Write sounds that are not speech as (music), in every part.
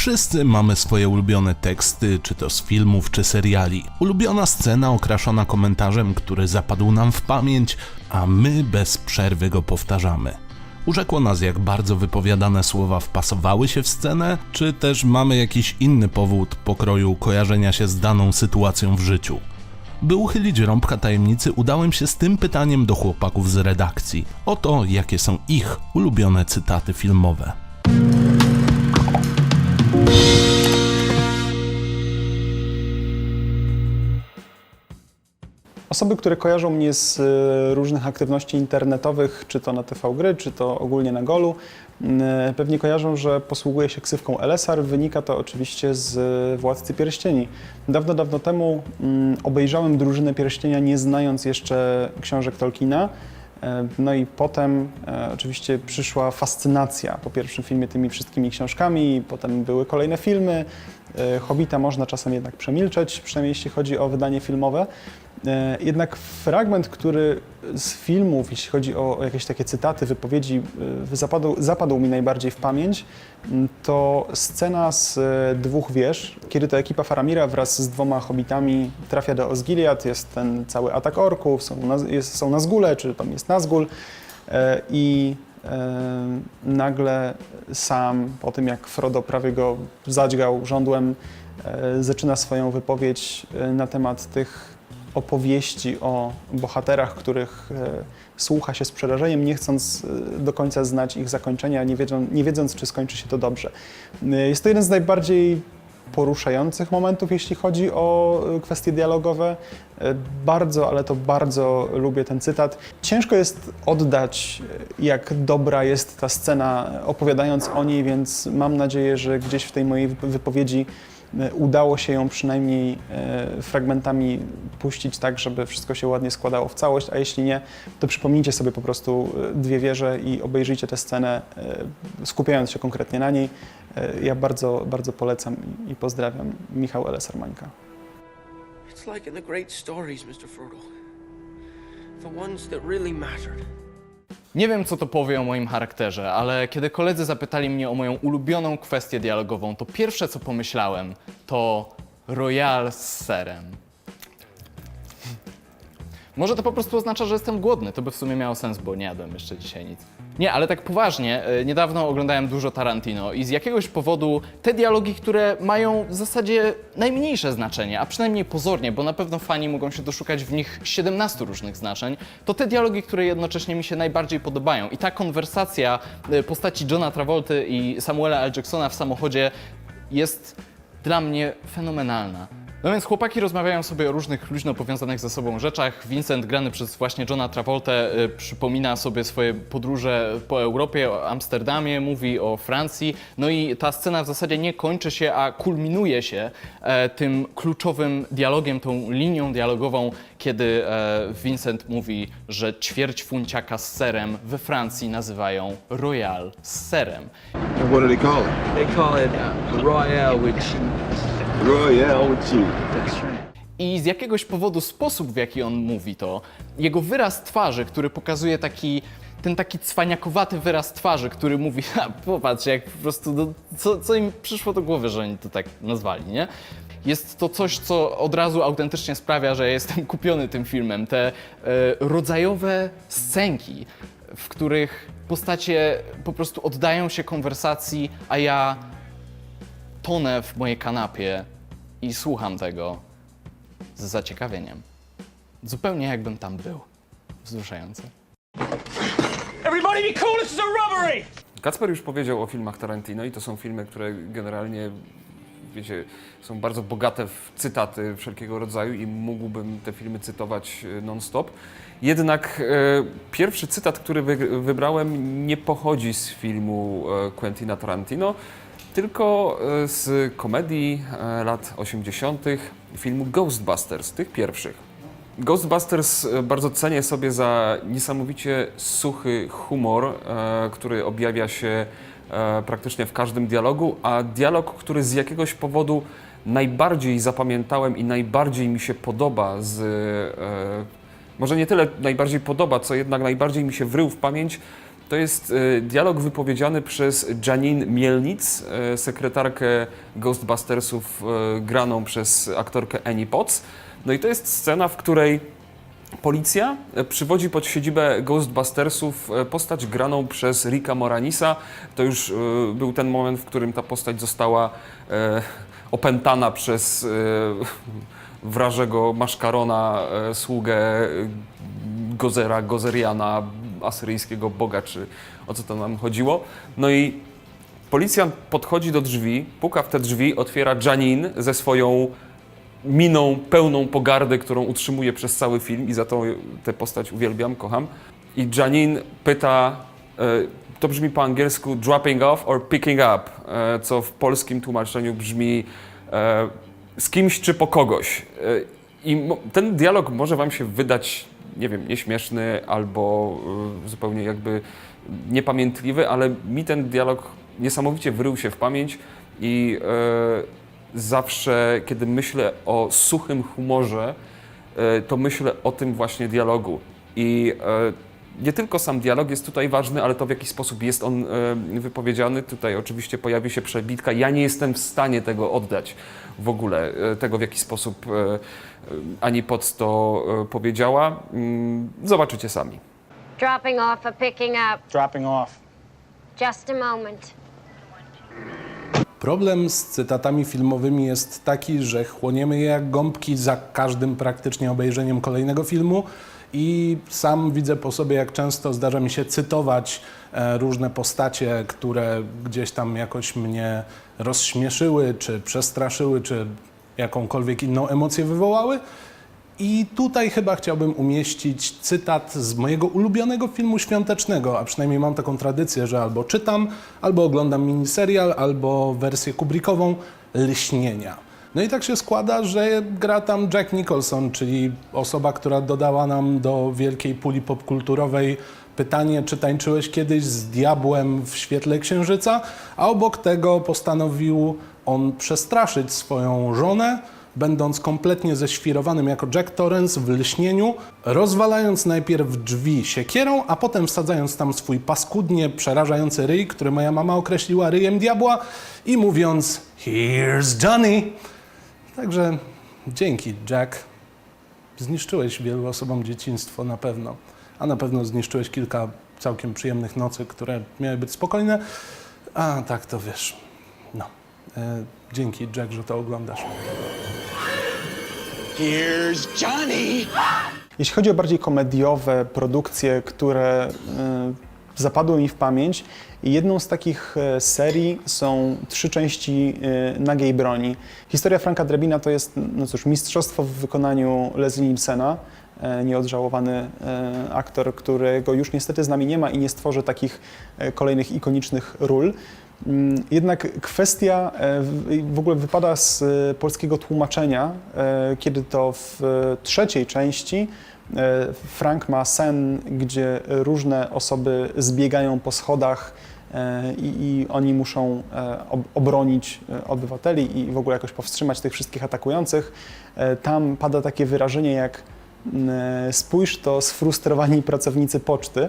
Wszyscy mamy swoje ulubione teksty, czy to z filmów, czy seriali. Ulubiona scena okraszona komentarzem, który zapadł nam w pamięć, a my bez przerwy go powtarzamy. Urzekło nas, jak bardzo wypowiadane słowa wpasowały się w scenę, czy też mamy jakiś inny powód pokroju kojarzenia się z daną sytuacją w życiu. By uchylić rąbka tajemnicy, udałem się z tym pytaniem do chłopaków z redakcji. Oto jakie są ich ulubione cytaty filmowe. Osoby, które kojarzą mnie z e, różnych aktywności internetowych, czy to na TV Gry, czy to ogólnie na Golu, m, pewnie kojarzą, że posługuję się ksywką LSR. Wynika to oczywiście z e, Władcy Pierścieni. Dawno, dawno temu mm, obejrzałem Drużynę Pierścienia, nie znając jeszcze książek Tolkiena. E, No i potem e, oczywiście przyszła fascynacja po pierwszym filmie tymi wszystkimi książkami, potem były kolejne filmy. E, Hobbita można czasem jednak przemilczeć, przynajmniej jeśli chodzi o wydanie filmowe. E, Jednak fragment, który z filmów, jeśli chodzi o, jakieś takie cytaty, wypowiedzi, e, zapadł, zapadł mi najbardziej w pamięć, to scena z e, dwóch wież, kiedy to ekipa Faramira wraz z dwoma hobbitami trafia do Osgiliath, jest ten cały atak orków, są, naz, jest, są czy tam jest Nazgul i nagle sam, po tym jak Frodo prawie go zadźgał żądłem, zaczyna swoją wypowiedź na temat tych opowieści o bohaterach, których e, słucha się z przerażeniem, nie chcąc e, do końca znać ich zakończenia, nie, wiedzą, nie wiedząc, czy skończy się to dobrze. E, Jest to jeden z najbardziej poruszających momentów, jeśli chodzi o kwestie dialogowe. Bardzo, ale to bardzo lubię ten cytat. Ciężko jest oddać, jak dobra jest ta scena, opowiadając o niej, więc mam nadzieję, że gdzieś w tej mojej wyp- wypowiedzi udało się ją przynajmniej e, fragmentami puścić tak, żeby wszystko się ładnie składało w całość, a jeśli nie, to przypomnijcie sobie po prostu e, dwie wieże i obejrzyjcie tę scenę, e, skupiając się konkretnie na niej. E, Ja bardzo, bardzo polecam i- pozdrawiam. Michał L. Sarmańka. It's like in the great stories, Mr. Frodo. The ones that really mattered. Nie wiem, co to powie o moim charakterze, ale kiedy koledzy zapytali mnie o moją ulubioną kwestię dialogową, to pierwsze, co pomyślałem, to Royal z serem. Może to po prostu oznacza, że jestem głodny. To by w sumie miało sens, bo nie jadłem jeszcze dzisiaj nic. Nie, ale tak poważnie, e, niedawno oglądałem dużo Tarantino i z jakiegoś powodu te dialogi, które mają w zasadzie najmniejsze znaczenie, a przynajmniej pozornie, bo na pewno fani mogą się doszukać w nich 17 różnych znaczeń, to te dialogi, które jednocześnie mi się najbardziej podobają. I ta konwersacja e, postaci Johna Travolty i Samuela L. Jacksona w samochodzie jest dla mnie fenomenalna. No więc chłopaki rozmawiają sobie o różnych luźno powiązanych ze sobą rzeczach. Vincent, grany przez właśnie Johna Travoltę, y, przypomina sobie swoje podróże po Europie, o Amsterdamie, mówi o Francji. No i ta scena w zasadzie nie kończy się, a kulminuje się e, tym kluczowym dialogiem, tą linią dialogową, kiedy e, Vincent mówi, że ćwierć funciaka z serem we Francji nazywają Royal z serem. And what do they call it? They call it uh, I z jakiegoś powodu sposób, w jaki on mówi to, jego wyraz twarzy, który pokazuje taki, ten taki cwaniakowaty wyraz twarzy, który mówi, (laughs) ha, popatrz, jak po prostu, no, co, co im przyszło do głowy, że oni to tak nazwali, nie? Jest to coś, co od razu autentycznie sprawia, że jestem (laughs) kupiony tym filmem. Te e, rodzajowe scenki, w których postacie po prostu oddają się konwersacji, a ja tonę w mojej kanapie i słucham tego z zaciekawieniem. Zupełnie jakbym tam był. Wzruszające. Everybody be cool, this is a robbery! Kacper już powiedział o filmach Tarantino i to są filmy, które generalnie, wiecie, są bardzo bogate w cytaty wszelkiego rodzaju i mógłbym te filmy cytować e, non-stop. Jednak e, pierwszy cytat, który wy, wybrałem, nie pochodzi z filmu e, Quentina Tarantino, tylko e, z komedii e, lat 80., filmu Ghostbusters, tych pierwszych. Ghostbusters e, bardzo cenię sobie za niesamowicie suchy humor, który objawia się praktycznie w każdym dialogu, a dialog, który z jakiegoś powodu najbardziej zapamiętałem i najbardziej mi się podoba z. Może nie tyle najbardziej podoba, co jednak najbardziej mi się wrył w pamięć, To jest e, dialog wypowiedziany przez Janine Mielnic, e, sekretarkę Ghostbustersów, e, graną przez aktorkę Annie Potts. No i to jest scena, w której policja przywodzi pod siedzibę Ghostbustersów postać graną przez Ricka Moranisa. To już był ten moment, w którym ta postać została opętana przez wrażego maszkarona, sługę Gozera, Gozeriana, asyryjskiego boga, czy o co to nam chodziło. No i policjant podchodzi do drzwi, puka w te drzwi, otwiera Janine ze swoją miną pełną pogardy, którą utrzymuje przez cały film i za to tę postać uwielbiam, kocham. I Janine pyta, e, to brzmi po angielsku dropping off or picking up, e, co w polskim tłumaczeniu brzmi e, z kimś czy po kogoś. I ten dialog może wam się wydać, nie wiem, nieśmieszny albo e, zupełnie jakby niepamiętliwy, ale mi ten dialog niesamowicie wrył się w pamięć i e, zawsze, kiedy myślę o suchym humorze, e, to myślę o tym właśnie dialogu. I nie tylko sam dialog jest tutaj ważny, ale to w jaki sposób jest on e, wypowiedziany. Tutaj oczywiście pojawi się przebitka. Ja nie jestem w stanie tego oddać w ogóle, e, tego w jaki sposób e, Ani Potts to e, powiedziała. Mm, Zobaczycie sami. Dropping off or picking up? Dropping off. Just a moment. Problem z cytatami filmowymi jest taki, że chłoniemy je jak gąbki za każdym praktycznie obejrzeniem kolejnego filmu i sam widzę po sobie, jak często zdarza mi się cytować e, różne postacie, które gdzieś tam jakoś mnie rozśmieszyły, czy przestraszyły, czy jakąkolwiek inną emocję wywołały. I tutaj chyba chciałbym umieścić cytat z mojego ulubionego filmu świątecznego, a przynajmniej mam taką tradycję, że albo czytam, albo oglądam miniserial, albo wersję Kubrickową Lśnienia. No i tak się składa, że gra tam Jack Nicholson, czyli osoba, która dodała nam do wielkiej puli popkulturowej pytanie, czy tańczyłeś kiedyś z diabłem w świetle księżyca, a obok tego postanowił on przestraszyć swoją żonę, będąc kompletnie ześwirowanym jako Jack Torrance w lśnieniu, rozwalając najpierw drzwi siekierą, a potem wsadzając tam swój paskudnie przerażający ryj, który moja mama określiła ryjem diabła i mówiąc Here's Johnny. Także dzięki Jack. Zniszczyłeś wielu osobom dzieciństwo na pewno, a na pewno zniszczyłeś kilka całkiem przyjemnych nocy, które miały być spokojne. A tak to wiesz. No. E, dzięki Jack, że to oglądasz. Here's Johnny! Jeśli chodzi o bardziej komediowe produkcje, które y, zapadły mi w pamięć, jedną z takich e, serii są trzy części y, Nagiej Broni. Historia Franka Drebina to jest, no cóż, mistrzostwo w wykonaniu Leslie Nielsena, e, nieodżałowany e, aktor, którego już niestety z nami nie ma i nie stworzy takich e, kolejnych ikonicznych ról. Mm, Jednak kwestia e, w ogóle wypada z e, polskiego tłumaczenia, e, kiedy to w e, trzeciej części e, Frank ma sen, gdzie różne osoby zbiegają po schodach e, i, i oni muszą e, ob- obronić e, obywateli i w ogóle jakoś powstrzymać tych wszystkich atakujących. E, Tam pada takie wyrażenie jak e, spójrz to sfrustrowani pracownicy poczty.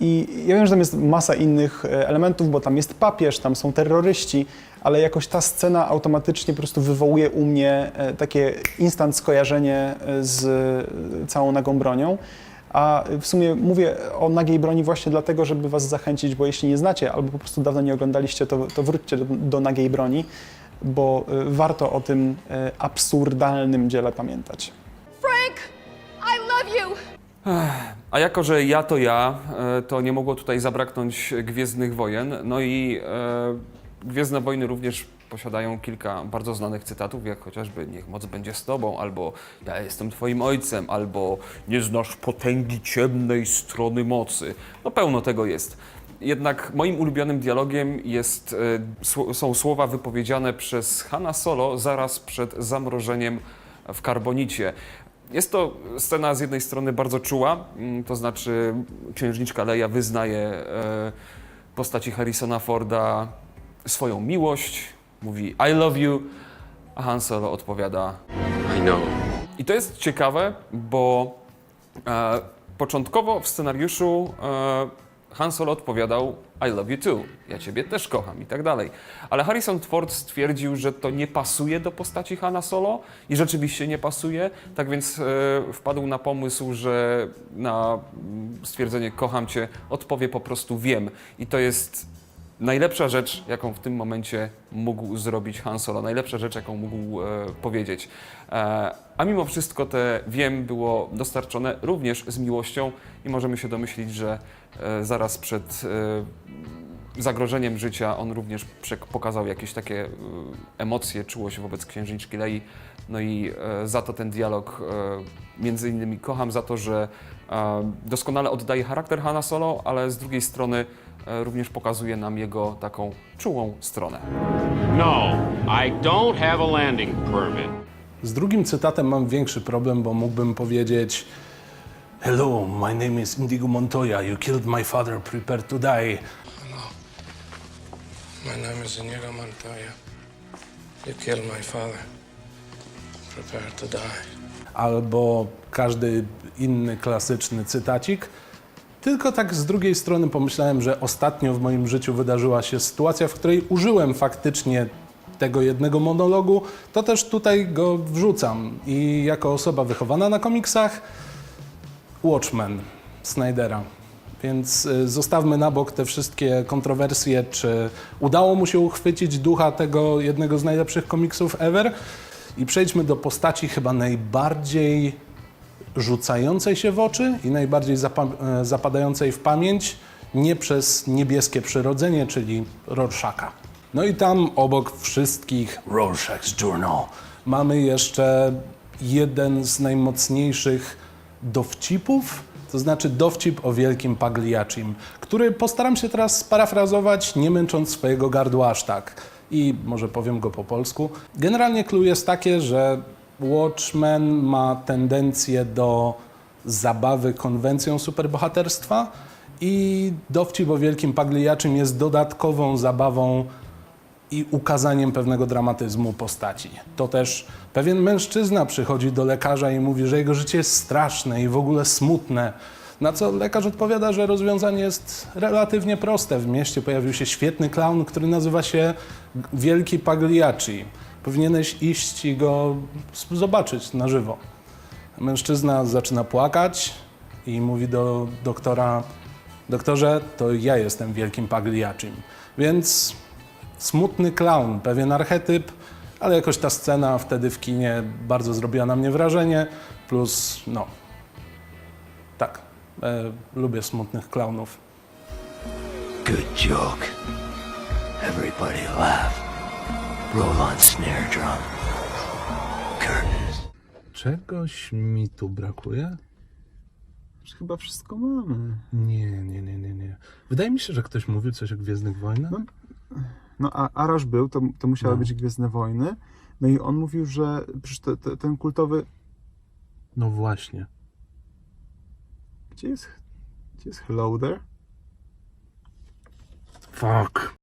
I ja wiem, że tam jest masa innych e, elementów, bo tam jest papież, tam są terroryści, ale jakoś ta scena automatycznie po prostu wywołuje u mnie e, takie instant skojarzenie e, z e, całą nagą bronią. A w sumie mówię o nagiej broni właśnie dlatego, żeby Was zachęcić, bo jeśli nie znacie albo po prostu dawno nie oglądaliście, to, to wróćcie do, do nagiej broni, bo e, warto o tym e, absurdalnym dziele pamiętać. Frank, I love you. A jako, że ja to ja, e, to nie mogło tutaj zabraknąć Gwiezdnych Wojen. No i e, Gwiezdne Wojny również posiadają kilka bardzo znanych cytatów, jak chociażby Niech moc będzie z tobą, albo Ja jestem twoim ojcem, albo Nie znasz potęgi ciemnej strony mocy. No pełno tego jest. Jednak moim ulubionym dialogiem jest, e, są słowa wypowiedziane przez Hanna Solo zaraz przed zamrożeniem w karbonicie. Jest to scena z jednej strony bardzo czuła, mm, to znaczy księżniczka Leia wyznaje e, postaci Harrisona Forda swoją miłość, mówi I love you, a Han Solo odpowiada I know. i to jest ciekawe, bo E, początkowo w scenariuszu e, Han Solo odpowiadał I love you too, ja ciebie też kocham i tak dalej. Ale Harrison Ford stwierdził, że to nie pasuje do postaci Hana Solo i rzeczywiście nie pasuje, tak więc e, wpadł na pomysł, że na mm, stwierdzenie kocham cię odpowie po prostu wiem. I to jest najlepsza rzecz, jaką w tym momencie mógł zrobić Han Solo, najlepsza rzecz, jaką mógł e, powiedzieć. E, a mimo wszystko te wiem było dostarczone również z miłością i możemy się domyślić, że e, zaraz przed e, zagrożeniem życia on również pokazał jakieś takie e, emocje, czułość wobec księżniczki Lei. No i e, za to ten dialog e, między innymi kocham za to, że e, doskonale oddaje charakter Hana Solo, ale z drugiej strony również pokazuje nam jego taką czułą stronę. No, I don't have a landing permit. Z drugim cytatem mam większy problem, bo mógłbym powiedzieć Hello, my name is Indigo Montoya. You killed my father. Prepare to die. My name is Inigo Montoya. You killed my father. Prepare to die. Albo każdy inny klasyczny cytacik. Tylko tak z drugiej strony pomyślałem, że ostatnio w moim życiu wydarzyła się sytuacja, w której użyłem faktycznie tego jednego monologu, to też tutaj go wrzucam. I jako osoba wychowana na komiksach, Watchmen Snydera. Więc y, zostawmy na bok te wszystkie kontrowersje, czy udało mu się uchwycić ducha tego jednego z najlepszych komiksów ever i przejdźmy do postaci chyba najbardziej rzucającej się w oczy i najbardziej e, zapadającej w pamięć nie przez niebieskie przyrodzenie, czyli Rorschacha. No i tam obok wszystkich Rorschach's Journal mamy jeszcze jeden z najmocniejszych dowcipów, to znaczy dowcip o wielkim Pagliaccim, który postaram się teraz sparafrazować, nie męcząc swojego gardła aż tak. I może powiem go po polsku. Generalnie clue jest takie, że Watchmen ma tendencję do zabawy konwencją superbohaterstwa i dowcip o wielkim Pagliaccim jest dodatkową zabawą i ukazaniem pewnego dramatyzmu postaci. To też pewien mężczyzna przychodzi do lekarza i mówi, że jego życie jest straszne i w ogóle smutne. Na co lekarz odpowiada, że rozwiązanie jest relatywnie proste. W mieście pojawił się świetny klaun, który nazywa się Wielki Pagliacci. Powinieneś iść i go zobaczyć na żywo. Mężczyzna zaczyna płakać i mówi do doktora: Doktorze, to ja jestem wielkim Pagliaccim. Więc smutny klaun, pewien archetyp, ale jakoś ta scena wtedy w kinie bardzo zrobiła na mnie wrażenie. Plus, no, tak, e, lubię smutnych klaunów. Good joke. Everybody laugh. Roll on snare drum. Curtains. Czegoś mi tu brakuje? Chyba wszystko mamy. Nie, nie, nie, nie, nie. Wydaje mi się, że ktoś mówił coś o Gwiezdnych Wojnach. No. No a Arash był, to, to musiały No. być Gwiezdne Wojny. No i on mówił, że przecież te, te, ten kultowy... No właśnie. Gdzie jest, gdzie jest Hello There? Fuck.